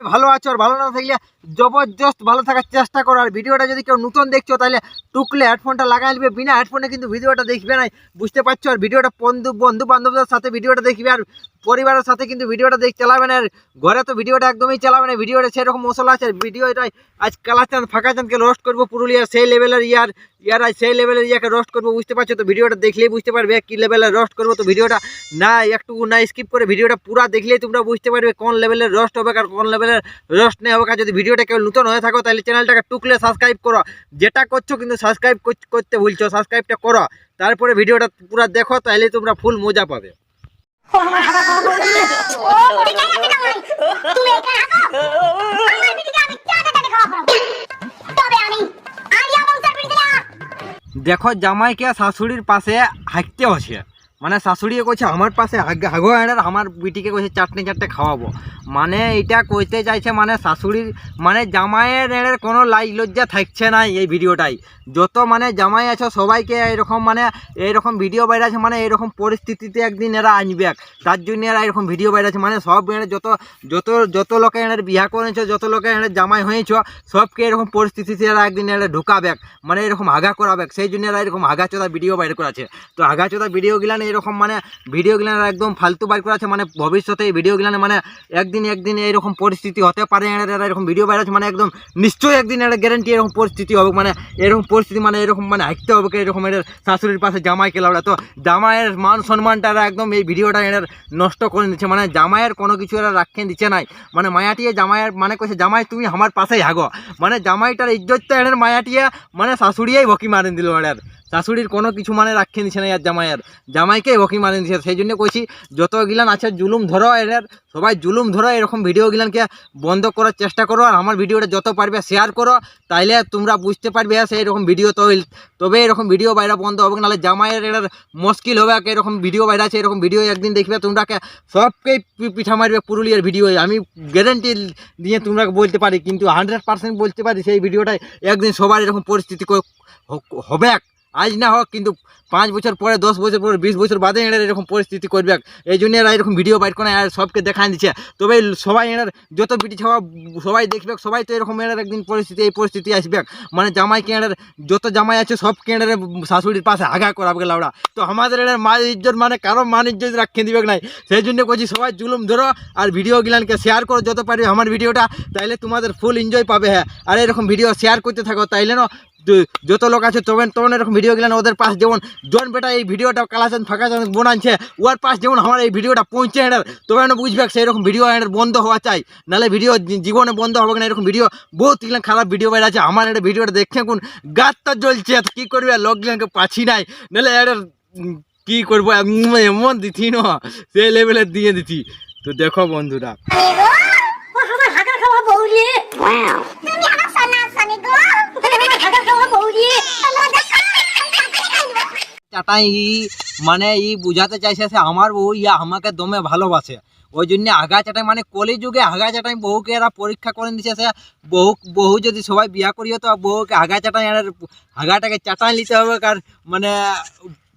ভালো আছো আর ভালো না থাকলে জবরদস্ত ভালো থাকার চেষ্টা করো। আর ভিডিওটা যদি কেউ নতুন দেখছ, তাহলে টুকলে হেডফোনটা লাগাই নেবে বিনা হেডফোনে কিন্তু ভিডিওটা দেখবে না বুঝতে পারছ? আর ভিডিওটা বন্ধু বন্ধু বান্ধবদের সাথে ভিডিওটা দেখবে। আর পরিবারের সাথে কিন্তু ভিডিওটা দেখ চালাবে না আর ঘরে তো ভিডিওটা একদমই চালাবে না, ভিডিওটা সেরকম মশলা আছে আর ভিডিওটাই আজ কালাচাঁদ ফাঁকাচাঁদকে রোস্ট করব পুরুলিয়ার সেই লেভেলের ইয়ার ইয়ার আজ সেই লেভেলের ইয়াকে রোস্ট করব, বুঝতে পারছ তো? ভিডিওটা দেখলেই বুঝতে পারবে কী লেভেলের রোস্ট করব তো ভিডিওটা। না একটু না স্কিপ করে ভিডিওটা পুরো দেখলেই তোমরা বুঝতে পারবে কোন লেভেলের রোস্ট হবে আর কোন লেভেলের রোস্ট নেই হবে। আর যদি ভিডিওটা কেউ নতুন হয়ে থাকো, তাহলে চ্যানেলটাকে টুকলে সাবস্ক্রাইব করো। যেটা করছ কিন্তু সাবস্ক্রাইব করতে ভুলছো সাবস্ক্রাইবটা করো। তারপরে ভিডিওটা পুরো দেখো, তাহলে তোমরা ফুল মজা পাবে। দেখো, জামাইকে শাশুড়ির পাশে হাঁকতে হচ্ছে। মানে শাশুড়িয়ে কইছে, আমার পাশে আগে হাগো আমার বিটিকে কইছে চাটনি চাটতে খাওয়াবো। মানে এটা কইতে চাইছে মানে শাশুড়ির মানে জামাইয়ের এর কোনো লাই লজ্জা থাকছে না এই ভিডিওটাই। যত মানে জামাই আছে সবাইকে এরকম মানে এইরকম ভিডিও বাইরে মানে এরকম পরিস্থিতিতে একদিন এরা আনবে তার জন্য এরা এরকম ভিডিও বাইরে মানে সব এর যত যত যত লোকে এর বিয়া করেছ, যত লোকে এর জামাই হয়েছ, সবকে এরকম পরিস্থিতিতে এরা একদিন এরা ঢুকাবে মানে এরকম আগা করাবে। সেই জন্য এরা এরকম আগাচোদা ভিডিও বাইর করেছে তো আগাচোদা ভিডিও গিলান এরকম মানে ভিডিও গিলান একদম ফালতু বাইর করেছে মানে ভবিষ্যতে এই ভিডিও গিলানে মানে একদিন একদিন এরকম পরিস্থিতি হতে পারে, এরা এরা এরকম ভিডিও আছে মানে একদম নিশ্চয়ই একদিন এটা গ্যারেন্টি এরকম পরিস্থিতি হবে মানে এরকম পরিস্থিতি মানে এরকম মানে হাঁটতে হবে, এরকম এর শাশুড়ির পাশে জামাই কেলাওড়া তো জামাইয়ের মান সম্মানটা এরা একদম এই ভিডিওটা এর নষ্ট করে দিচ্ছে মানে জামাইয়ের কোনো কিছু এরা রাখেন দিচ্ছে নাই। মানে মায়াটিয়ে জামাইয়ের মানে কইছে, জামাই, তুমি আমার পাশেই হাগো। মানে জামাইটার ইজ্জতটা এর মায়াটিয়ে মানে শাশুড়িয়াই বকি মারেন দিল এর শাশুড়ির কোনো কিছু মানে রাখে দিচ্ছে না আর জামাইয়ের। জামাইকেই বকি মারেন দিচ্ছে সেই জন্য কইছি, যত গিলান আছে, জুলুম ধরো এর সবাই জুলুম ধরো, এরকম ভিডিও গিলানকে বন্ধ করার চেষ্টা করো। আর আমার ভিডিওটা যত পারবে শেয়ার করো। তাইলে তোমরা বুঝতে পারবে সেই রকম ভিডিও তৈল তবে এরকম ভিডিও বাইরে বন্ধ হবে, নাহলে জামাইয়ের এর মুশকিল হবে। এরকম ভিডিও বাইরে আছে, এরকম ভিডিও একদিন দেখবে তোমরাকে সবকেই পিঠা মারবে পুরুলিয়ার ভিডিও। আমি গ্যারেন্টি দিয়ে তোমরা বলতে পারি, কিন্তু হান্ড্রেড পার্সেন্ট বলতে পারি, সেই ভিডিওটাই একদিন সবার এরকম পরিস্থিতি হবে। আজ না হোক কিন্তু পাঁচ বছর পরে, দশ বছর পরে, বিশ বছর বাদে এরা এরকম পরিস্থিতি করবে। এই জন্য এরা এরকম ভিডিও বাইর করে আর সবকে দেখান দিচ্ছে। তবে সবাই এনার যত পিটি ছাওয়া সবাই দেখবে, সবাই তো এরকম এনার একদিন পরিস্থিতি, এই পরিস্থিতি আসবে। মানে জামাই কেনার যত জামাই আছে সব কেনারে শাশুড়ির পাশে আগা করাবে লাউড়া। তো আমাদের এনার মা ইজ্জত মানে কারও মান ইজ্জত রাখিয়ে দিবে নাই। সেই জন্য বলছি, সবাই জুলুম ধরো আর ভিডিও গিলানকে শেয়ার করো, যত পারবে আমার ভিডিওটা, তাইলে তোমাদের ফুল এনজয় পাবে হ্যাঁ। আর এরকম ভিডিও শেয়ার করতে থাকো, তাইলে না যত লোক আছে তখন তখন এরকম ভিডিও গেলেন ওদের পাশ যেমন জন বেটা এই ভিডিওটা কালাচান ফাঁকাচান বোনাচ্ছে ওর পাশ যেমন আমার এই ভিডিওটা পৌঁছে এনার তবে না বুঝবে সেই রকম ভিডিও এনার বন্ধ হওয়া চাই। নাহলে ভিডিও জীবনে বন্ধ হবে না এরকম ভিডিও বহুত গিলান খারাপ ভিডিও বাইরে আছে। আমার এটা ভিডিওটা দেখছে কোন গাতটা জ্বলছে কী করবে? লোক গিলানকে পাছি নাই। নাহলে এটা কি করব? এমন দিছি না সেই লেভেলের দিয়ে দিছি তো দেখো বন্ধুরা ও আমার হাগা খাওয়া বউরি তুমি আমার সোনা সোনি গো তুমি আমার হাগা খাওয়া বউরি আমার চাটাই ই মানে ই বুঝাতে চাইছে সে আমার বউ ইয়া আমাকে দমে ভালোবাসে। ওই জন্য আগা চাটাই মানে কলি যুগে আগা চাটাই বহুকে এরা পরীক্ষা করে দিচ্ছে সে বহু বহু যদি সবাই বিয়া করিও তো বহুকে আগা চাটাই এর আগাটাকে চাটাই নিতে হবে কার মানে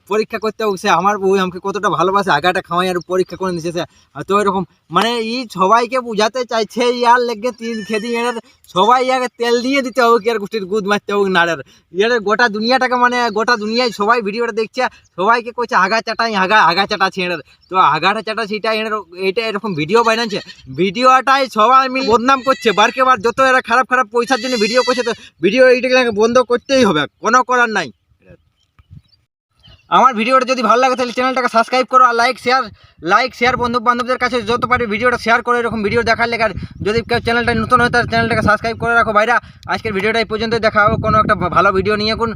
পরীক্ষা করতে সে আমার বউ আমাকে কতটা ভালোবাসে, আগাটা খাওয়াই আর পরীক্ষা করে নিচ্ছে সে। তো এরকম মানে ই সবাইকে বুঝাতে চাইছে ইয়ার লেগে তিন খেদি এর সবাই ইয়াকে তেল দিয়ে দিতে হবে কি আর গোষ্ঠীর গুদ মারতে হবে নাড়ের। ইয়ার গোটা দুনিয়াটাকে মানে গোটা দুনিয়ায় সবাই ভিডিওটা দেখছে, সবাইকে কইছে, আগা চাটাই আগা আগা চাটা ছেড়ে তো আগাটা চাটা সেটা এর এটা এরকম ভিডিও বানাচ্ছে ভিডিওটাই সবাই মিলে বদনাম করছে, বারকে বার যত এরা খারাপ খারাপ পয়সার জন্য ভিডিও করছে, তো ভিডিও এইটাকে বন্ধ করতেই হবে, কোনো করার নাই। আমার ভিডিওটা যদি ভালো লাগে তাহলে চ্যানেলটাকে সাবস্ক্রাইব করো আর লাইক শেয়ার লাইক শেয়ার বন্ধু বান্ধবদের কাছে যত পারে ভিডিওটা শেয়ার করো এরকম ভিডিও দেখার লেগে আর যদি কেউ চ্যানেলটা নতুন হয় তাহলে চ্যানেলটাকে সাবস্ক্রাইব করে রাখো। ভাইরা, আজকের ভিডিওটা এই পর্যন্ত দেখা হবে কোনো একটা ভালো ভিডিও নিয়ে। কোন